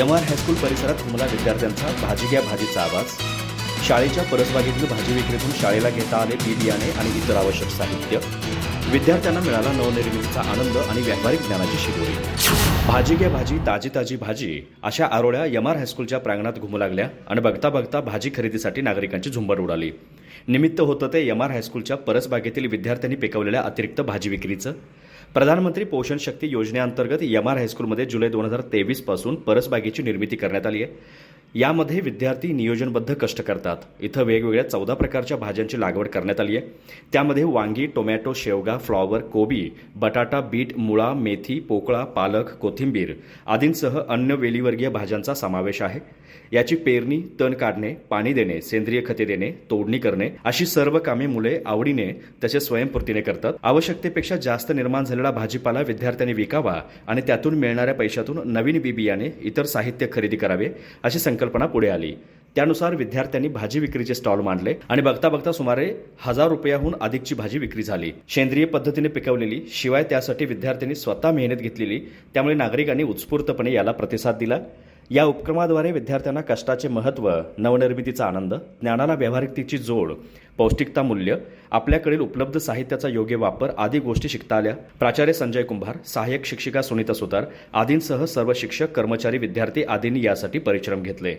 M R high school परिसरात हुमला विद्यार्थ्यांचा भाजी घ्या भाजीचा आवाज. शाळेच्या परसबागेतील भाजी विक्रीतून शाळेला घेता आले बी बियाणे आणि इतर आवश्यक साहित्य. विद्यार्थ्यांना मिळाला नवनिर्मितीचा आनंद आणि व्यावहारिक ज्ञानाची शिदोरी. भाजी घ्या भाजी ताजी ताजी भाजी अशा आरोळ्या एम आर हायस्कूलच्या प्रांगणात घुमू लागल्या आणि बघता बघता भाजी खरेदीसाठी नागरिकांची झुंबड उडाली. निमित्त होतं ते एम आर हायस्कूलच्या परसबागेतील विद्यार्थ्यांनी पिकवलेल्या अतिरिक्त भाजी विक्रीचं. प्रधानमंत्री पोषण शक्ती योजनेअंतर्गत यमार हायस्कूलमध्ये जुलै दोन हजार तेवीसपासून परसबागेची निर्मिती करण्यात आली आहे. यामध्ये विद्यार्थी नियोजनबद्ध कष्ट करतात. इथं वेगवेगळ्या चौदा प्रकारच्या भाज्यांची लागवड करण्यात आली आहे. त्यामध्ये वांगी टोमॅटो शेवगा फ्लॉवर कोबी बटाटा बीट मुळा मेथी पोकळा पालक कोथिंबीर आदींसह अन्य वेलीवर्गीय भाज्यांचा समावेश आहे. याची पेरणी तण काढणे पाणी देणे सेंद्रिय खते देणे तोडणी करणे अशी सर्व कामे मुले आवडीने तसेच स्वयंपूर्तीने करतात. आवश्यकतेपेक्षा जास्त निर्माण झालेला भाजीपाला विद्यार्थ्यांनी विकावा आणि त्यातून मिळणाऱ्या पैशातून नवीन बी बियाणे इतर साहित्य खरेदी करावे अशी संकल्पना पुढे आली. त्यानुसार विद्यार्थ्यांनी भाजी विक्रीचे स्टॉल मांडले आणि बघता बघता सुमारे हजार रुपयाहून अधिकची भाजी विक्री झाली. सेंद्रिय पद्धतीने पिकवलेली शिवाय त्यासाठी विद्यार्थ्यांनी स्वतः मेहनत घेतलेली त्यामुळे नागरिकांनी उत्स्फूर्तपणे याला प्रतिसाद दिला. या उपक्रमाद्वारे विद्यार्थ्यांना कष्टाचे महत्त्व नवनिर्मितीचा आनंद ज्ञानाला व्यावहारिकतेची जोड पौष्टिकता मूल्य आपल्याकडील उपलब्ध साहित्याचा योग्य वापर आदी गोष्टी शिकता आल्या. प्राचार्य संजय कुंभार सहाय्यक शिक्षिका सुनीता सुतार आदींसह सर्व शिक्षक कर्मचारी विद्यार्थी आदींनी यासाठी परिश्रम घेतले.